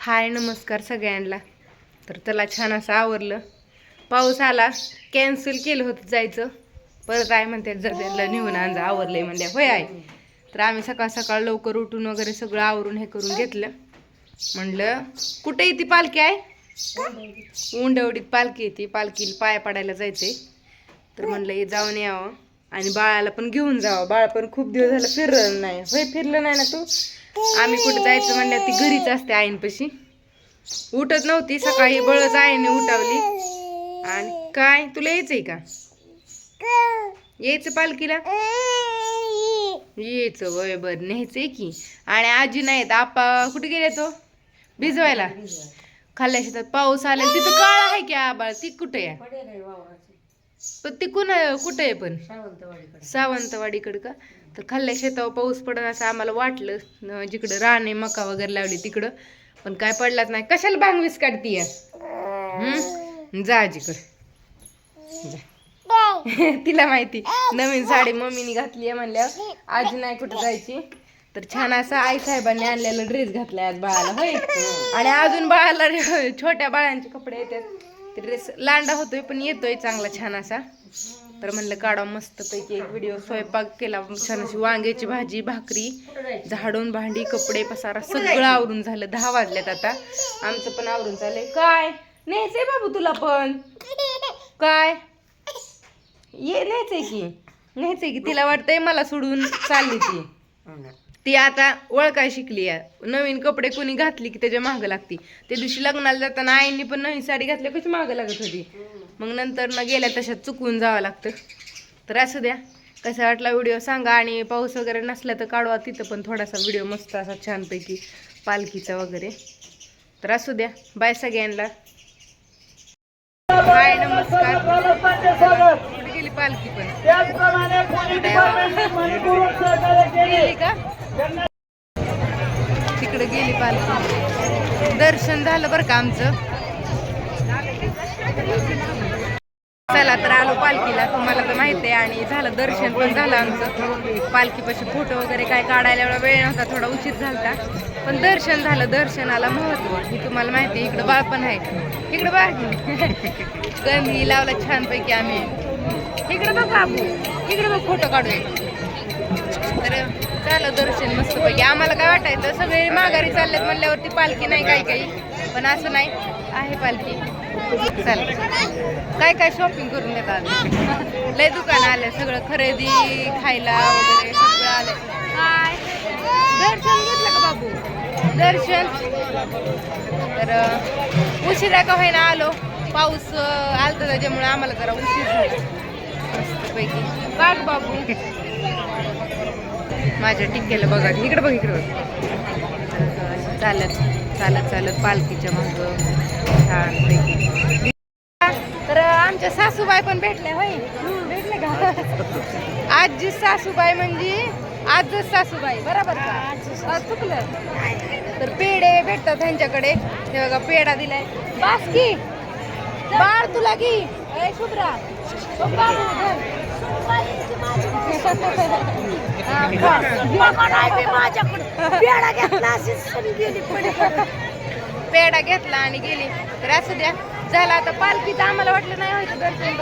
हाय नमस्कार सगळ्यांना. तर त्याला छान असं आवरलं. पाऊस आला कॅन्सल केलं होतं जायचं. परत आहे म्हणते जत्याला नेऊन आणजा आवरलंय म्हणल्या होय आहे तर आम्ही सकाळ सकाळ लवकर उठून वगैरे सगळं आवरून हे करून घेतलं. म्हणलं कुठे येते पालखी आहे उंडवडीत पालखी येते. पालखीला पाया पडायला जायचंय. तर म्हणलं हे जाऊन यावं. आणि बाळाला पण घेऊन जावं. बाळ पण खूप दिवस झालं फिरलं नाही. होय फिरलं नाही ना तू? आम्ही कुठं जायचं म्हणलं ती घरीच असते आईनपाशी. उठत नव्हती सकाळी बळच आईने उठावली. आणि काय तुला यायचंय का? यायचं पालखीला? यायचं वय बर न्यायचंय की. आणि आजी नाहीत आपा कुठे गेले तो? भिजवायला. खाल्ल्या शेतात पाऊस आला तिथं काळ आहे की आबाळ ती कुठे आहे? पण ती कुणा कुठे आहे पण? सावंतवाडीकडे का? तर खाल्ल्या शेतावर पाऊस पडत असं आम्हाला वाटलं. जिकडं राणे मका वगैरे लावली तिकडं. पण काय पडलाच नाही. कशाला भांगवीस काढती हम्म? जा जिकड. जा. तिला माहिती. नवीन साडी मम्मीने घातली आहे म्हणल्यावर. आजी नाही कुठं जायची. तर छान असं आई साहेबांनी आणलेला ड्रेस घातलाय आज बाळाला. होय? आणि अजून बाळाला छोट्या बाळांचे कपडे येतात. ड्रेस लांडा होतोय पण येतोय चांगला छान असा. तर म्हणलं काढा मस्त पैकी एक व्हिडिओ स्वयंपाक केला छान अशी वांग्याची भाजी भाकरी झाडून भांडी कपडे पसारा सगळं आवरून झालं. दहा वाजल्यात आता. आमचं पण आवरून झालंय. काय? न्यायचंय बाबू तुला पण? काय? ये न्यायचंय की. न्यायचंय की. तिला वाटतंय मला सोडून चालली ती. ती आता ओळखाय शिकली आहे. नवीन कपडे कोणी घातली की त्याच्या मागं लागती. त्या दिवशी लग्नाला जाताना आईंनी पण नवीन साडी घातली कशी मागं लागत होती? मग नंतर न गेल्या तशात चुकवून जावं लागतं. तर असू द्या. कसा वाटला व्हिडिओ सांगा आणि पाऊस वगैरे नसला तर काढवा. तिथं पण थोडासा व्हिडिओ मस्त असा छानपैकी पालखीचा वगैरे. तर असू द्या. बाय सगळ्यांना. हाय नमस्कार. कुठे गेली पालखी पण? का? तिकडे गेली पालखी. दर्शन झालं बरं का आमचं? चला तर आलो पालखीला. तुम्हाला तर माहिती आहे आणि झालं दर्शन पण झालं आमचं. पालखीपाशी फोटो वगैरे काय काढायला एवढा वेळ नव्हता थोडा उशीर झाला पण दर्शन झालं दर्शनाला महत्त्व. ही तुम्हाला माहिती आहे इकडं बाळ पण आहे. इकडं बाळ गंधी लावला छानपैकी आम्ही. इकडं बघ बाबू. इकडं बघ फोटो काढूया तर झालं दर्शन मस्तपैकी. आम्हाला काय वाटायचं सगळे माघारी चाललेत म्हणल्यावरती पालखी नाही काही काही. पण असं नाही. आहे पालखी. चल. काय काय शॉपिंग करून देतात लय दुकान आले सगळं खरेदी खायला वगैरे सगळं आलं. काय दर्शन घेतलं का बाबू? दर्शन? तर उशिरा का होईना आलो. पाऊस आलता त्याच्यामुळे आम्हाला जरा उशीर झाला. मस्तपैकी. बाग बाबू. माझ्या टिक्केला बघा. इकडे बघ इकडे बघ. चालत चालत चालत पालखीच्या मग छानपैकी. तर आमच्या सासूबाई पण भेटल्या होय? भेटले का? आजी सासूबाई म्हणजे आजच सासूबाई बरोबर का? चुकलं. तर पेढे भेटतात त्यांच्याकडे हे बघा पेढा दिलाय. बास की बाळ तुला की शुभ्रा. ओ बाबू धर. हा, खा. पेढा घेतला आणि गेली. तर असू द्या. झालं आता पालखीचं आम्हाला वाटलं नाही व्हायचं दर्शन.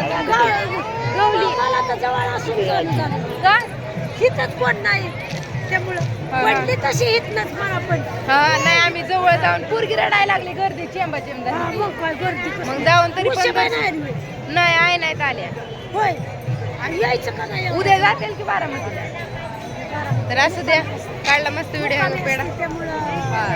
गवली. तर का? हितच कोण नाही? त्यामुळं. पडली तशी हितनच मला पण हा नाही आम्ही जवळ जाऊन पोरगी रडायला लागली गर्दी चेंबा चेंबा. मग काय गर्दी कसं? मग जाऊन तरी पण उशिरा नाही आली. नाही आहे नाहीत आल्या होय. आणि यायचं का नाही उद्या जातील की बारामतीला? तर असू द्या काढला मस्त व्हिडिओ पेढा. त्यामुळं. हा.